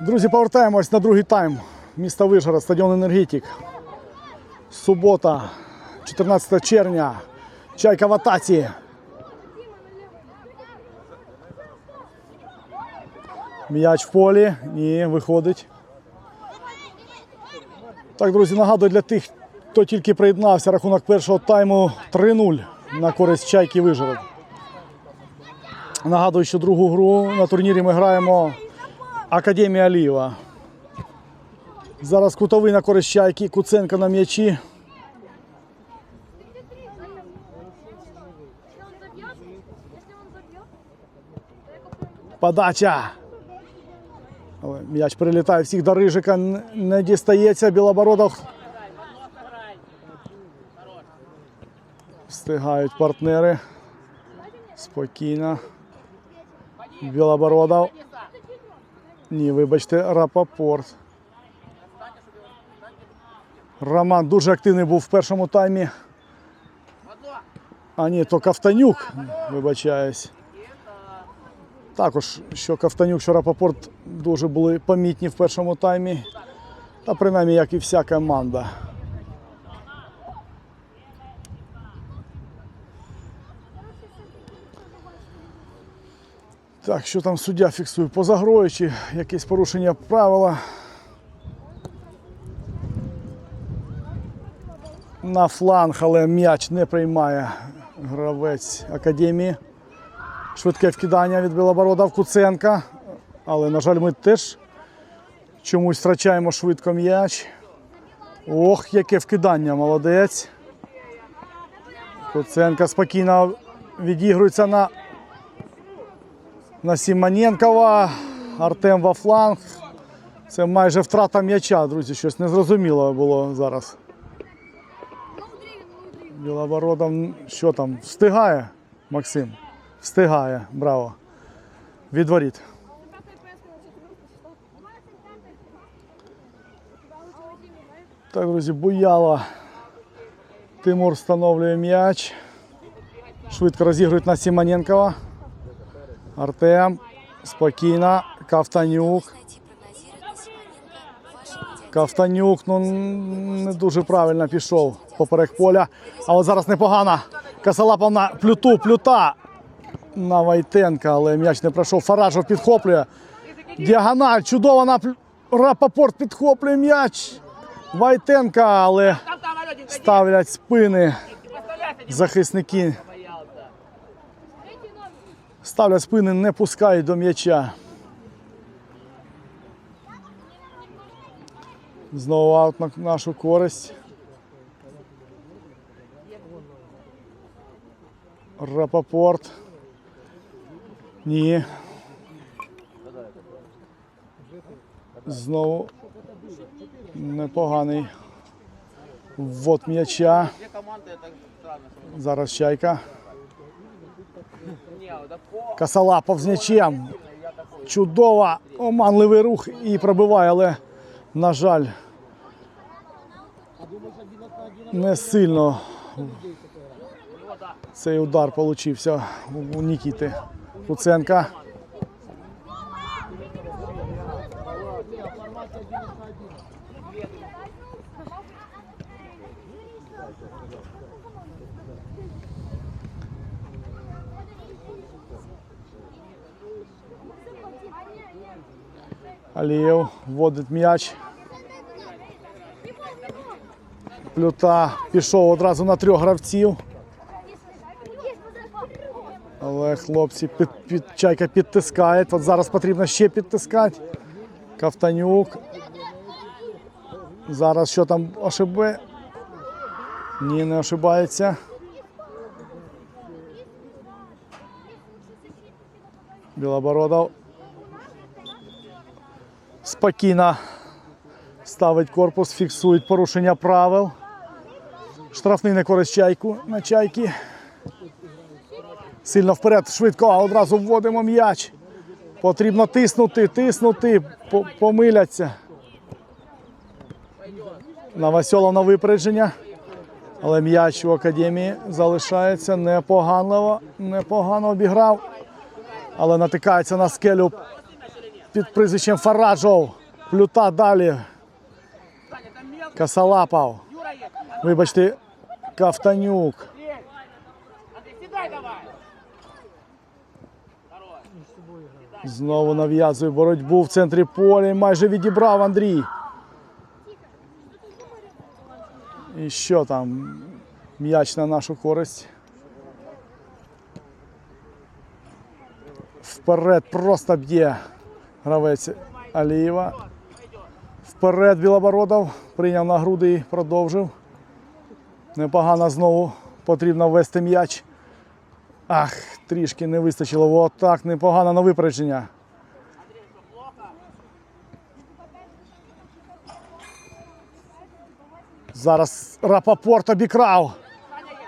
Друзі, повертаємось на другий тайм. Місто Вишгород, стадіон Енергетик. Субота, 14 червня. Чайка в атаці. М'яч в полі. Ні, виходить. Так, друзі, нагадую для тих, хто тільки приєднався. Рахунок першого тайму 3-0 на користь Чайки Вижгород. Нагадую, що другу гру на турнірі ми граємо Академія Алієва. Зараз кутовий на користь Чайки, Куценко на м'ячі. Подача. М'яч прилітає всіх до Рижика. Не дістається Білобородов. Встигають партнери. Спокійно. Білобородов. Ні, вибачте, Рапопорт. Роман дуже активний був в першому таймі. А ні, то Кавтанюк, вибачаюсь. Також, що Кавтанюк, що Рапопорт дуже були помітні в першому таймі. Та принаймні, як і вся команда. Так, що там суддя фіксує? Поза грою чи якесь порушення правила? На фланг, але м'яч не приймає гравець академії. Швидке вкидання від Білоборода в Куценка. Але, на жаль, ми теж чомусь втрачаємо швидко м'яч. Ох, яке вкидання, молодець. Куценка спокійно відігрується на, на Сімоненкова. Артем во фланг. Це майже втрата м'яча, друзі. Щось незрозуміло було зараз. Білобородов, що там, встигає, Максим? Встигає, браво. Відворіт. Так, друзі, Буяла. Тимур встановлює м'яч. Швидко розігрують на Сімоненкова. Артем. Спокійно. Медиа. Кавтанюк ну, не дуже правильно пішов поперек поля. А от зараз непогано. Косолапов на плюту, плюта на Вайтенка, але м'яч не пройшов. Фаражов підхоплює. Діагональ, чудово на Рапопорт підхоплює м'яч. Вайтенка, але ставлять спини захисники. Ставлять спини, не пускають до м'яча. Знову аут на нашу користь. Рапопорт. Ні. Знову непоганий ввод м'яча. Зараз чайка. Касалапов з м'ячем. Чудово. Оманливий рух і пробиває, але, на жаль, не сильно цей удар получився у Нікіти Куценка. Алієв вводить м'яч. Плюта пішов одразу на трьох гравців. Але хлопці під, під, чайка підтискає. От зараз потрібно ще підтискати. Кавтанюк. Зараз що там ошибе? Ні, не ошибається. Білобородов. Спокійно ставить корпус, фіксують порушення правил. Штрафний на користь чайку на чайки. Сильно вперед, швидко, а одразу вводимо м'яч. Потрібно тиснути, тиснути, по- помиляться. Новосьолов на випередження. Але м'яч у академії залишається непогано, непогано обіграв. Але натикається на скелю під прізвищем Фараджов. Плюта далі. Косолапов. Вибачте, Кафтанюк. Знову нав'язує боротьбу в центрі поля майже відібрав Андрій. І що там? М'яч на нашу користь. Вперед просто б'є гравець Алієва. Вперед Білобородов прийняв на груди і продовжив. Непогано знову потрібно ввести м'яч. Ах, трішки не вистачило. От так, непогано на випередження. Зараз Рапопорт обікрав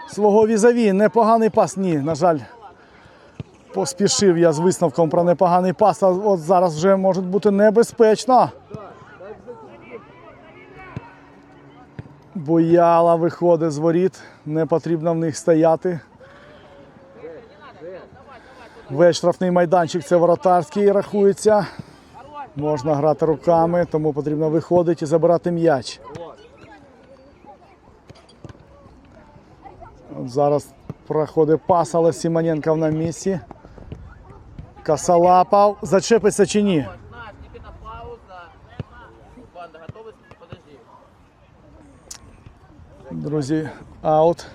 свого візаві. Непоганий пас. Ні, на жаль, поспішив я з висновком про непоганий пас. А от зараз вже може бути небезпечно. Бояла виходить з воріт. Не потрібно в них стояти. Весь штрафний майданчик це воротарський рахується. Можна грати руками, тому потрібно виходити і забирати м'яч. Зараз проходить пас, але Сімоненко на місці. Косолапов. Зачепиться чи ні? Друзі, аут.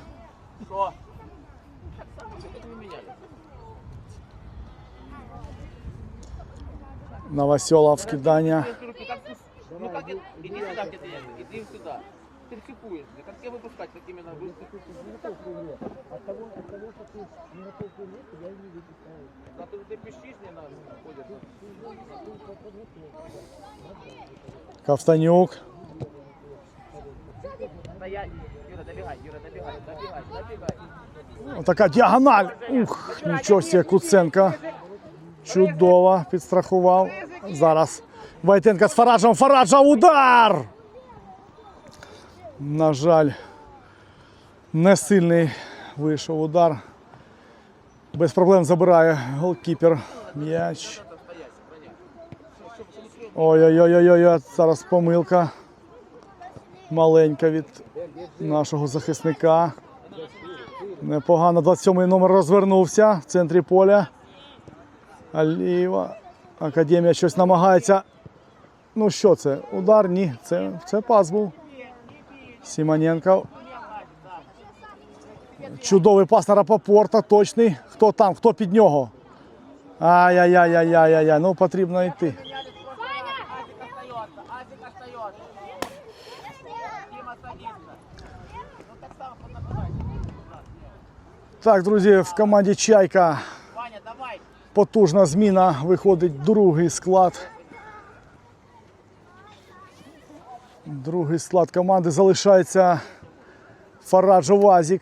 Новоселов кидання. Ну как иди сюда, где ты, иди сюда. руки как ты- Ну как это? Иди сюда, где ты есть. Иди сюда. Ты рисикуешь. Да Как тебе выпускать? Как именно выпускать? Да ты, ты пищишь мне на ходишь. Ковтанюк. Стоять. Юра, добегай, Юра, добегай, добегай, добегай. Отака діагональ. Ух, нічого себе, Куценко. Чудово підстрахував. Зараз Войтенко з Фараджем. Фараджа удар! На жаль, не сильний вийшов удар. Без проблем забирає голкіпер м'яч. Ой-ой-ой-ой-ой, зараз помилка. Маленька від нашого захисника. Непогано 27-й номер розвернувся в центрі поля. Алієва. Академія щось намагається. Ну що це? Удар? Ні. Це, це пас був. Сімоненко. Чудовий пас на Рапопорта, точний. Хто там? Хто під нього? Ай-яй-яй-яй-яй-яй. Ну потрібно йти. Так друзі, в команді Чайка потужна зміна. Виходить другий склад. Другий склад команди залишається Фараджо Вазік.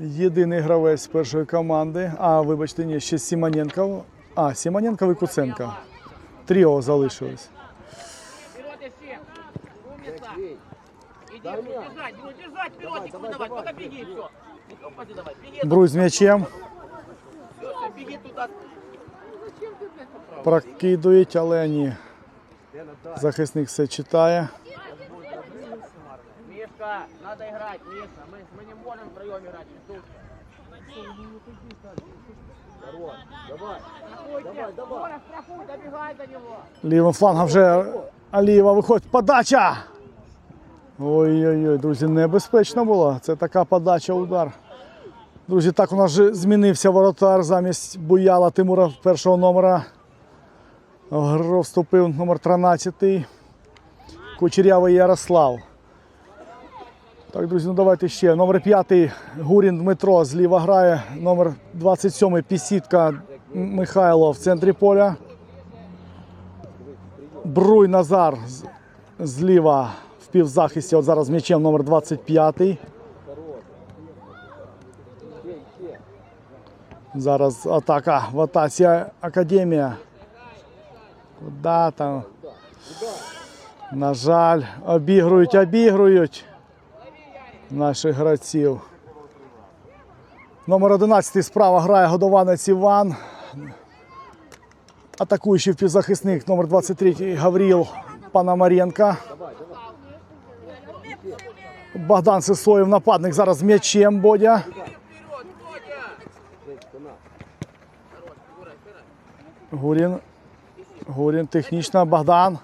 Єдиний гравець першої команди. А, вибачте, ні, ще Сімоненко. А, Сімоненко і Куценко. Тріо залишилось. Бруй з м'ячем. Прокидують, але ні. Захисник все читає. Мишка, надо играть, Миша, мы, мы не можем втроем играть, Мишутка. Давай, давай, давай. Страхуй, добегай до него. Лівим флангом вже Алієва виходить. Подача! Ой-ой-ой, друзі, небезпечно було. Це така подача, удар. Друзі, так у нас же змінився воротар замість Буяла Тимура першого номера. В гру вступив номер 13 Кучерявий Ярослав. Так, друзі, ну давайте ще. Номер 5 Гурін Дмитро зліва грає. Номер 27 Пісітка Михайло в центрі поля. Бруй Назар зліва в півзахисті. От зараз м'ячем номер 25. Зараз атака в атаці Академія. Куда там? На жаль, обігрують, обігрують наших гравців. Номер 11 справа грає годованець Іван. Атакуючий впівзахисник номер 23 Гавріл Пономаренко. Богдан Сисоєв, нападник зараз м'ячем Бодя. Гурін. Гурін технічно. Богдан.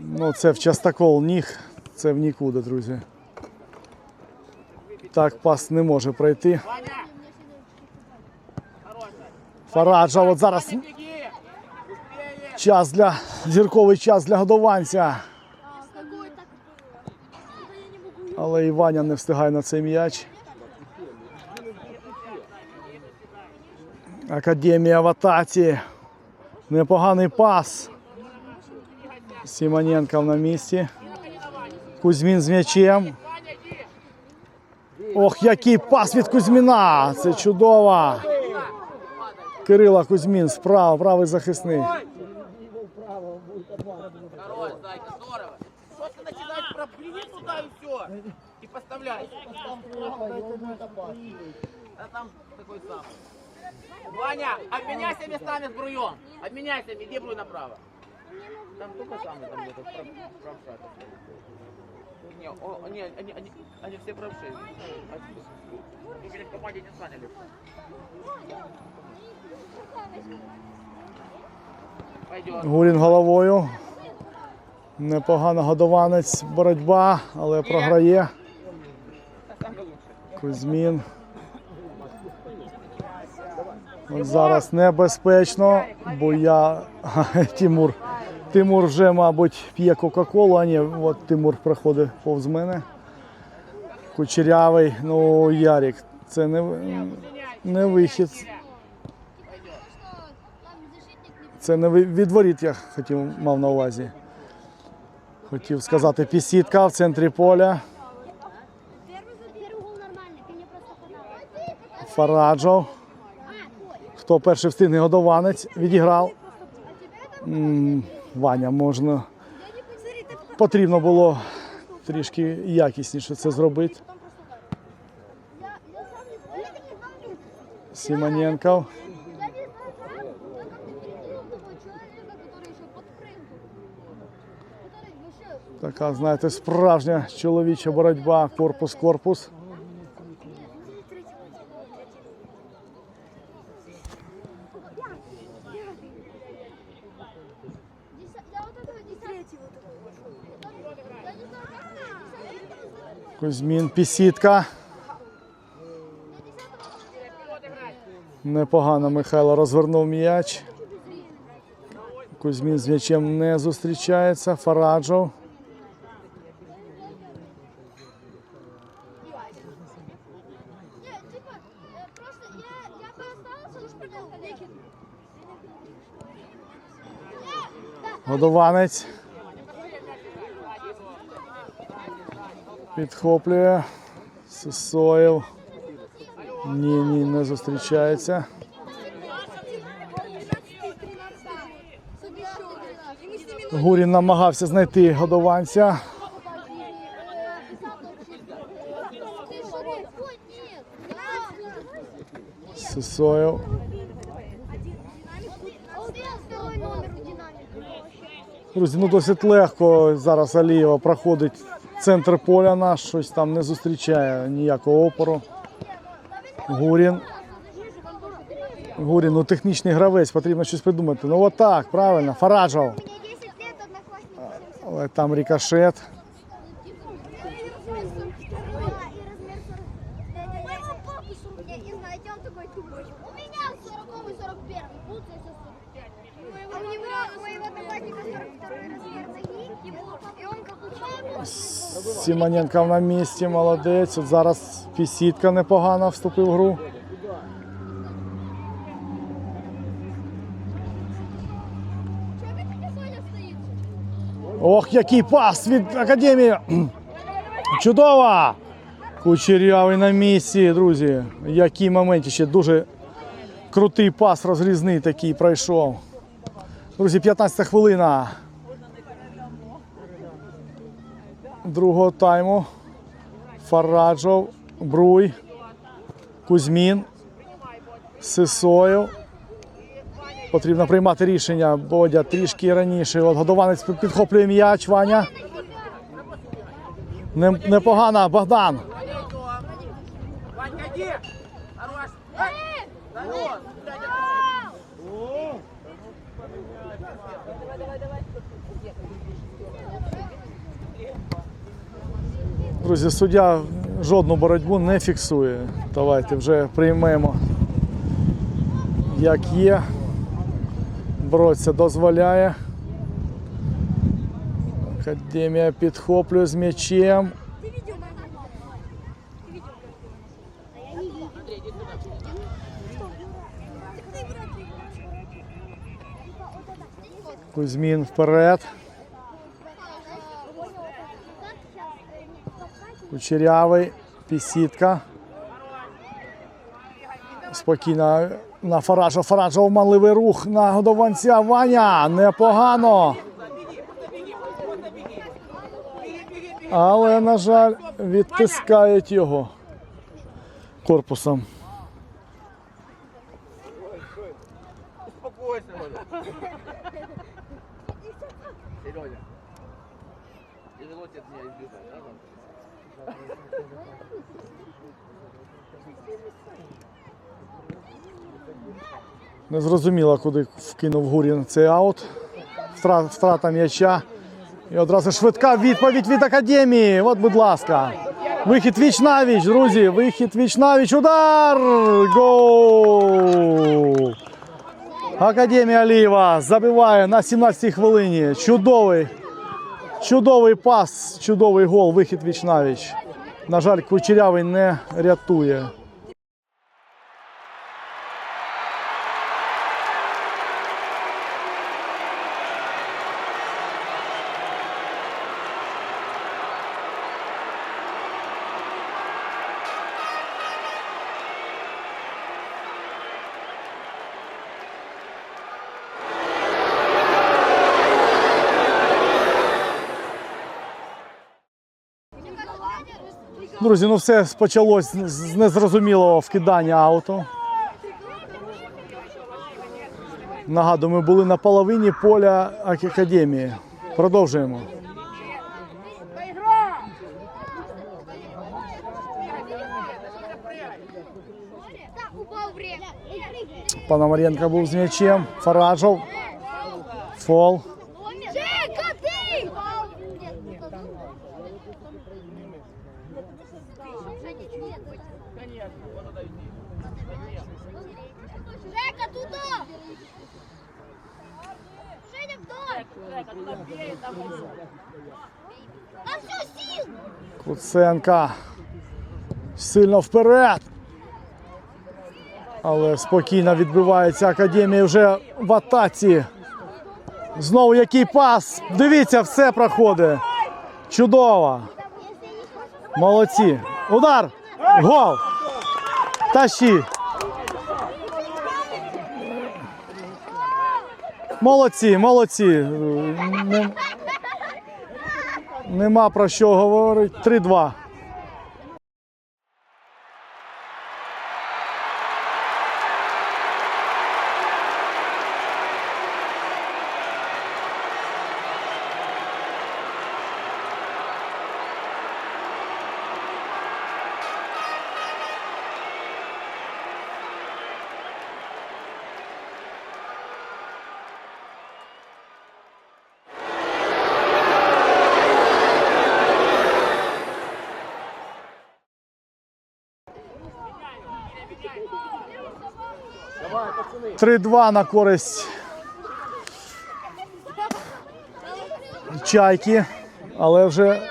Ну, це в частокол ніг. Це в нікуди, друзі. Так пас не може пройти. Фараджа, от зараз час для зірковий час для годованця. Але і Ваня не встигає на цей м'яч. Академія в атаці. Непоганий пас. Сімоненко на місці. Кузьмін з м'ячем. Ох, який пас від Кузьміна! Це чудово. Кирила Кузьмін справа, правий захисник. Поставляй! А там такой сам. Ваня, обменяйся местами с Бруем! Обменяйся, иди Бруй направо. Там только самый там где-то правша. Не, о, не, они, они, они все правши. Вы, блин, в команде не заняли. Гурін головою. Непогано годованець, боротьба, але програє. Кузьмін. Зараз небезпечно, бо я Тимур. Тимур вже, мабуть, п'є Кока-Колу, а ні, от Тимур проходить повз мене. Кучерявий, ну Ярік, це не, не вихід. Це не ви- від воріт, я хотів, мав на увазі. Хотів сказати, пісітка в центрі поля. Первый, Хто перший встигне годованець, відіграв. М, Ваня, можна. Потрібно було трішки якісніше це зробити. Я, я сам не я не знаю. Сімоненко. Я не знаю, как ты перекинул того человека, который еще подпрыгнул. Который вообще... Така, знаєте, справжня чоловіча боротьба, корпус-корпус. Кузьмін, пісітка. Непогано Михайло розвернув м'яч. Кузьмін з м'ячем не зустрічається. Фараджов. Не, Підхоплює. Сисоєв. Ні, ні, не зустрічається. Гурін намагався знайти годованця. Сисоєв. Друзі, ну досить легко зараз Алієва проходить центр поля наш, щось там не зустрічає ніякого опору. Гурін. Гурін, ну технічний гравець, потрібно щось придумати. Ну отак, правильно, Фараджов. Мне 10 лет. Але там рикошет. Сімоненко на місці, молодець. От зараз пісітка непогано вступив в гру. Ох, який пас від академії. Чудово! Кучерявий на місці, друзі. Які моменти ще дуже крутий пас, розрізний такий пройшов. Друзі, 15 хвилина. Другого тайму. Фараджов, Бруй, Кузьмін, Сисоєв. потрібно приймати рішення. Бодя трішки раніше. От годованець підхоплює м'яч. Ваня. Непогана Богдан. Друзі, суддя жодну боротьбу не фіксує. Давайте вже приймемо, як є. Боротися дозволяє. Академія підхоплює з м'ячем. Кузьмін вперед. Кучерявий, пісітка. Спокійно на Фаража. Фаража обманливий рух на годованця. Ваня. Непогано. Але, на жаль, відтискають його корпусом. Сережа. Тяжело тебе меня избежать, да? Не зрозуміло, куди вкинув Гурін цей аут. Втрата м'яча. І одразу швидка відповідь від академії. От, будь ласка. Вихід віч навіч, друзі. Вихід віч навіч. Удар! Гол! Академія Алієва забиває на 17-й хвилині. Чудовий. Чудовий пас, чудовий гол. Вихід віч навіч. На жаль, Кучерявий не рятує. Друзі, ну все почалось з незрозумілого вкидання ауту. Нагадую, ми були на половині поля академії. Продовжуємо. Пономаренко був з м'ячем. Фараджов. Фол. Куценка. Сильно вперед. Але спокійно відбивається академія вже в атаці. Знову який пас. Дивіться, все проходить. Чудово. Молодці. Удар. Гол. Тащи. Молодці, молодці. Не- Нема про що говорити. 3-2. 3-2 на користь чайки, але вже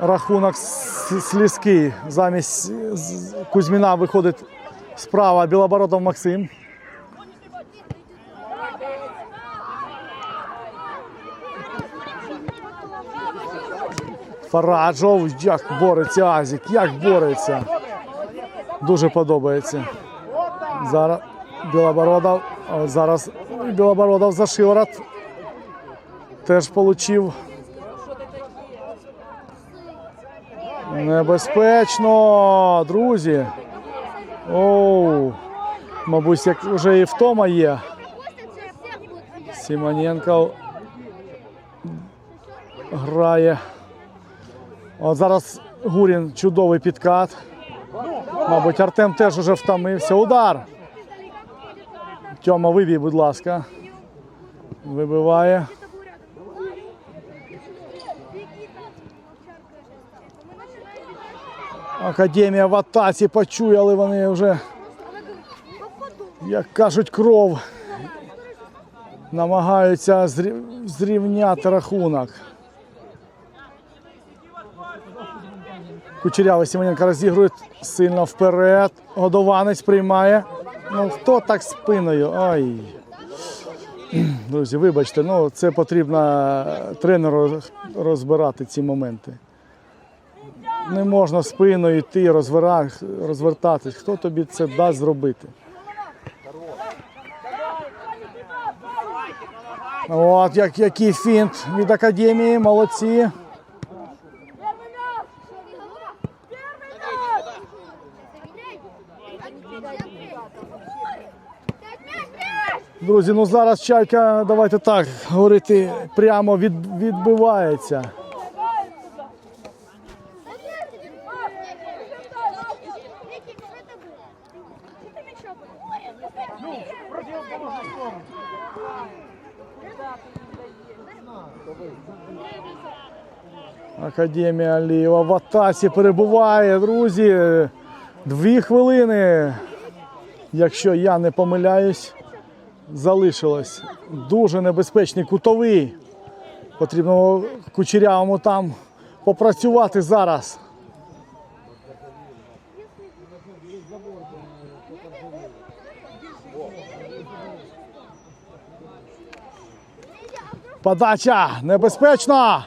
рахунок слізкий. Замість Кузьміна виходить справа Білобородов Максим. Фараджов, як бореться Азік, як бореться. Дуже подобається. Зараз Білобородов, от зараз Білобородов за шиворот. Теж получив. Небезпечно, друзі. Оу. Мабуть, як вже і втома є Сімоненко грає. От зараз Гурін чудовий підкат. Мабуть, Артем теж уже втомився. Удар. Тьома, вибій, будь ласка. Вибиває. Академія в атаці почує, але вони вже, як кажуть, кров. Намагаються зрів- зрівняти рахунок. Кучерявий Сімоненко розігрує сильно вперед. Годованець приймає. Ну хто так спиною? Ой. Друзі, вибачте, ну це потрібно тренеру розбирати ці моменти. Не можна спиною йти, розвертатись. Хто тобі це дасть зробити? От як, який фінт від академії, молодці. Друзі, ну зараз чайка, давайте так говорити, прямо від, відбивається. Академія Алієва в атаці перебуває, друзі. Дві хвилини, якщо я не помиляюсь, залишилось. Дуже небезпечний кутовий. Потрібно кучерявому там попрацювати зараз. Подача небезпечна.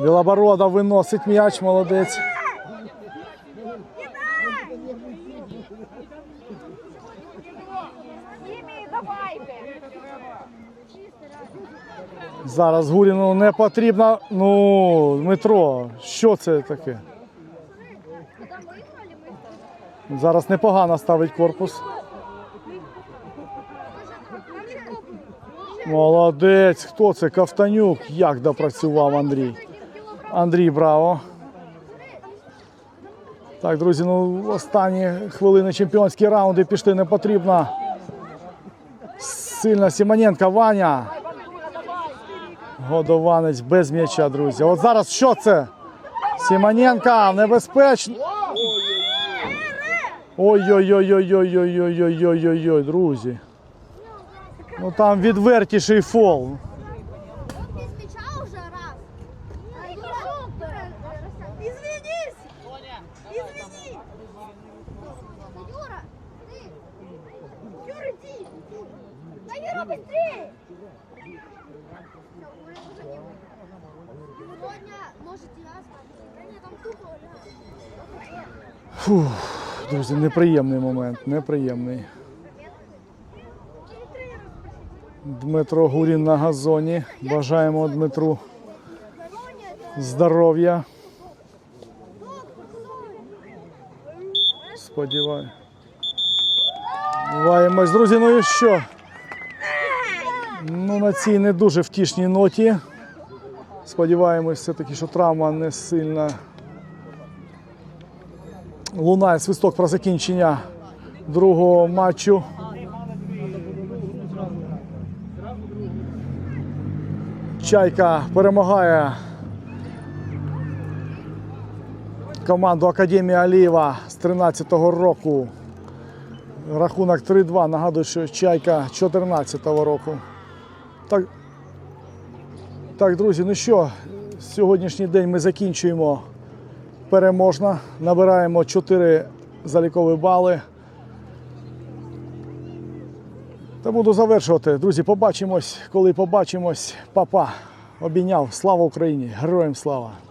Білоборода виносить м'яч, молодець. Зараз Гуріну не потрібно. Ну, Дмитро, що це таке? Зараз непогано ставить корпус. Молодець. Хто це? Ковтанюк. Як допрацював Андрій. Андрій, браво. Так, друзі, ну останні хвилини чемпіонські раунди пішли не потрібно. Сильно Сімоненко, Ваня. Годованець без м'яча, друзі. От зараз що це? Сімоненка небезпечно. Ой-ой-ой-ой-ой-ой-ой-ой-ой-ой, друзі. Ну там відвертіший фол. Без мяча уже раз. Извинись! Извини! Юра, ты! Юра, иди! Да, Юра, быстрее! Сегодня можете я спать. Да нет, там тупо. Фух, друзі, неприємний момент, неприємний. Дмитро Гурін на газоні. Бажаємо Дмитру здоров'я. Сподіваємось, друзі, ну і що? Ну, на цій не дуже втішній ноті. Сподіваємось, все-таки, що травма не сильна. Лунає свисток про закінчення другого матчу. Чайка перемагає команду Академії Алієва з 13-го року. Рахунок 3-2. Нагадую, що Чайка 14-го року. Так, так, друзі, ну що, сьогоднішній день ми закінчуємо переможно. Набираємо 4 залікові бали. Та буду завершувати. Друзі, побачимось, коли побачимось. Папа обійняв. Слава Україні! Героям слава!